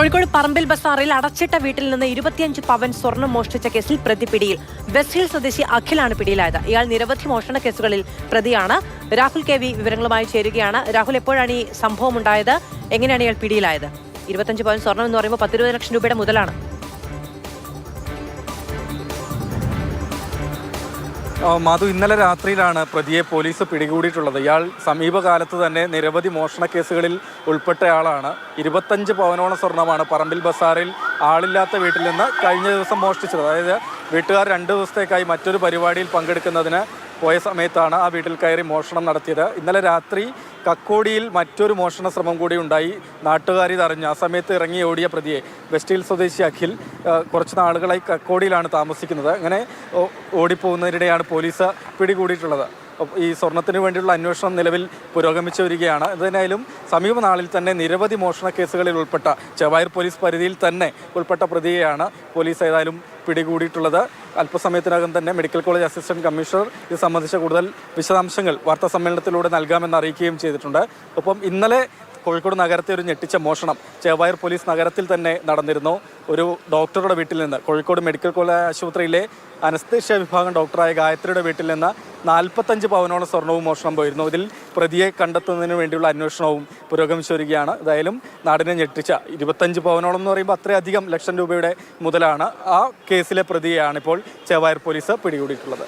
കോഴിക്കോട് പറമ്പിൽ ബസാറിൽ അടച്ചിട്ട വീട്ടിൽ നിന്ന് ഇരുപത്തിയഞ്ച് പവൻ സ്വർണം മോഷ്ടിച്ച കേസിൽ പ്രതി പിടിയിൽ. വെസ്റ്റ് ഹിൽ സ്വദേശി അഖിലാണ് പിടിയിലായത്. ഇയാൾ നിരവധി മോഷണ കേസുകളിൽ പ്രതിയാണ്. രാഹുൽ കെ വി വിവരങ്ങളുമായി ചേരുകയാണ്. രാഹുൽ എപ്പോഴാണ് ഈ സംഭവം ഉണ്ടായത്? എങ്ങനെയാണ് ഇയാൾ പിടിയിലായത്? ഇരുപത്തഞ്ച് പവൻ സ്വർണം എന്ന് പറയുമ്പോൾ പത്തിരുപത് ലക്ഷം രൂപയുടെ മുതലാണ്. മധു ഇന്നലെ രാത്രിയിലാണ് പ്രതിയെ പോലീസ് പിടികൂടിയിട്ടുള്ളത്. ഇയാൾ സമീപകാലത്ത് തന്നെ നിരവധി മോഷണ കേസുകളിൽ ഉൾപ്പെട്ടയാളാണ്. ഇരുപത്തഞ്ച് പവനോളം സ്വർണമാണ് പറമ്പിൽ ബസാറിൽ ആളില്ലാത്ത വീട്ടിൽ നിന്ന് കഴിഞ്ഞ ദിവസം മോഷ്ടിച്ചത്. അതായത് വീട്ടുകാർ രണ്ട് ദിവസത്തേക്കായി മറ്റൊരു പരിപാടിയിൽ പങ്കെടുക്കുന്നതിന് പോയ സമയത്താണ് ആ വീട്ടിൽ കയറി മോഷണം നടത്തിയത്. ഇന്നലെ രാത്രി കക്കോടിയിൽ മറ്റൊരു മോഷണ ശ്രമം കൂടി ഉണ്ടായി. നാട്ടുകാർ തറിഞ്ഞ് ആ സമയത്ത് ഇറങ്ങി ഓടിയ പ്രതിയെ വെസ്റ്റ് ഹിൽ സ്വദേശി അഖിൽ കുറച്ച് നാളുകളായി കക്കോടിയിലാണ് താമസിക്കുന്നത്. അങ്ങനെ ഓടിപ്പോകുന്നതിനിടെയാണ് പോലീസ് പിടികൂടിയിട്ടുള്ളത്. ഈ സ്വർണത്തിന് വേണ്ടിയുള്ള അന്വേഷണം നിലവിൽ പുരോഗമിച്ചു വരികയാണ്. എന്തായാലും സമീപ നാളിൽ തന്നെ നിരവധി മോഷണ കേസുകളിൽ ഉൾപ്പെട്ട ചെവായൂർ പോലീസ് പരിധിയിൽ തന്നെ ഉൾപ്പെട്ട പ്രതിയെയാണ് പോലീസ് ഏതായാലും പിടികൂടിയിട്ടുള്ളത്. അല്പസമയത്തിനകം തന്നെ മെഡിക്കൽ കോളേജ് അസിസ്റ്റന്റ് കമ്മീഷണർ ഇത് സംബന്ധിച്ച കൂടുതൽ വിശദാംശങ്ങൾ വാർത്താ സമ്മേളനത്തിലൂടെ നൽകാമെന്ന് അറിയിക്കുകയും ചെയ്തിട്ടുണ്ട്. ഒപ്പം ഇന്നലെ കോഴിക്കോട് നഗരത്തെ ഒരു ഞെട്ടിച്ച മോഷണം ചേവായൂർ പോലീസ് നഗരത്തിൽ തന്നെ നടന്നിരുന്നു. ഒരു ഡോക്ടറുടെ വീട്ടിൽ നിന്ന് കോഴിക്കോട് മെഡിക്കൽ കോളേജ് ആശുപത്രിയിലെ അനസ്തേഷ്യ വിഭാഗം ഡോക്ടറായ ഗായത്രിയുടെ വീട്ടിൽ നിന്ന് നാൽപ്പത്തഞ്ച് പവനോളം സ്വർണവും മോഷണം പോയിരുന്നു. ഇതിൽ പ്രതിയെ കണ്ടെത്തുന്നതിന് വേണ്ടിയുള്ള അന്വേഷണവും പുരോഗമിച്ചു വരികയാണ് ഏതായാലും നാടിനെ ഞെട്ടിച്ച ഇരുപത്തഞ്ച് പവനോളം എന്ന് പറയുമ്പോൾ അത്രയധികം ലക്ഷം രൂപയുടെ മുതലാണ് ആ കേസിലെ പ്രതിയെയാണ് ഇപ്പോൾ ചേവായൂർ പോലീസ് പിടികൂടിയിട്ടുള്ളത്.